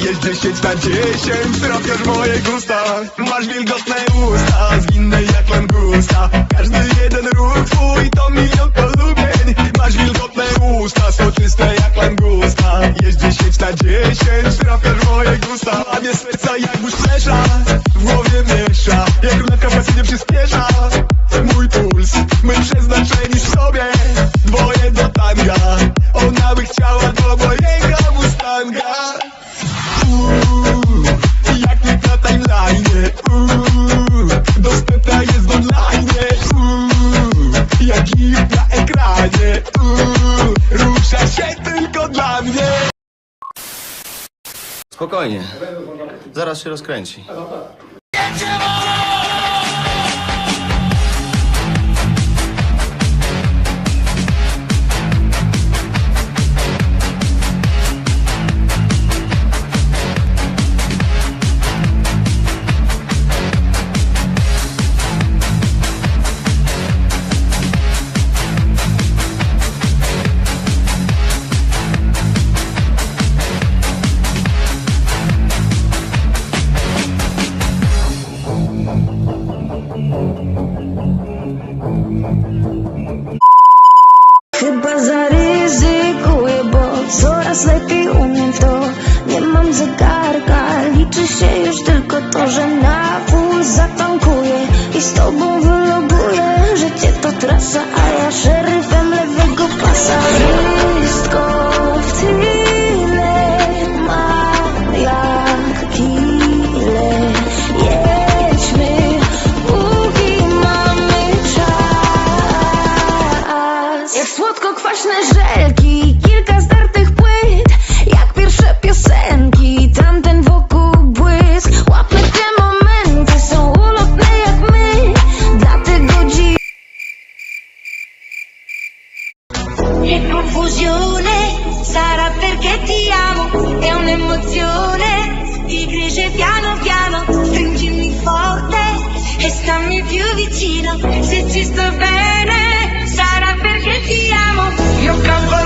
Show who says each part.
Speaker 1: Jest 10 na 10, trafiasz w moje gusta. Masz wilgotne usta, zwinne jak langusta. Każdy jeden ruch twój to milion polubień. Masz wilgotne usta, soczyste jak langusta. Jest 10 na 10, trafiasz w moje gusta. Łamie serca jak burz flesza, w głowie miesza. Jak ruletka pasywnie przyspiesza. Mój puls, my przeznaczeni w sobie. Dwoje do tanga Ona by chciała
Speaker 2: Spokojnie. Zaraz się rozkręci.
Speaker 3: Chyba zaryzykuję, bo coraz lepiej umiem to Nie mam zegarka, liczy się już tylko to, że na full zatankuję I z tobą wyloguję,
Speaker 4: un'emozione, ti cresce piano piano, stringimi forte e stammi più vicino, se ci sto bene sarà perché ti amo.
Speaker 1: Io canto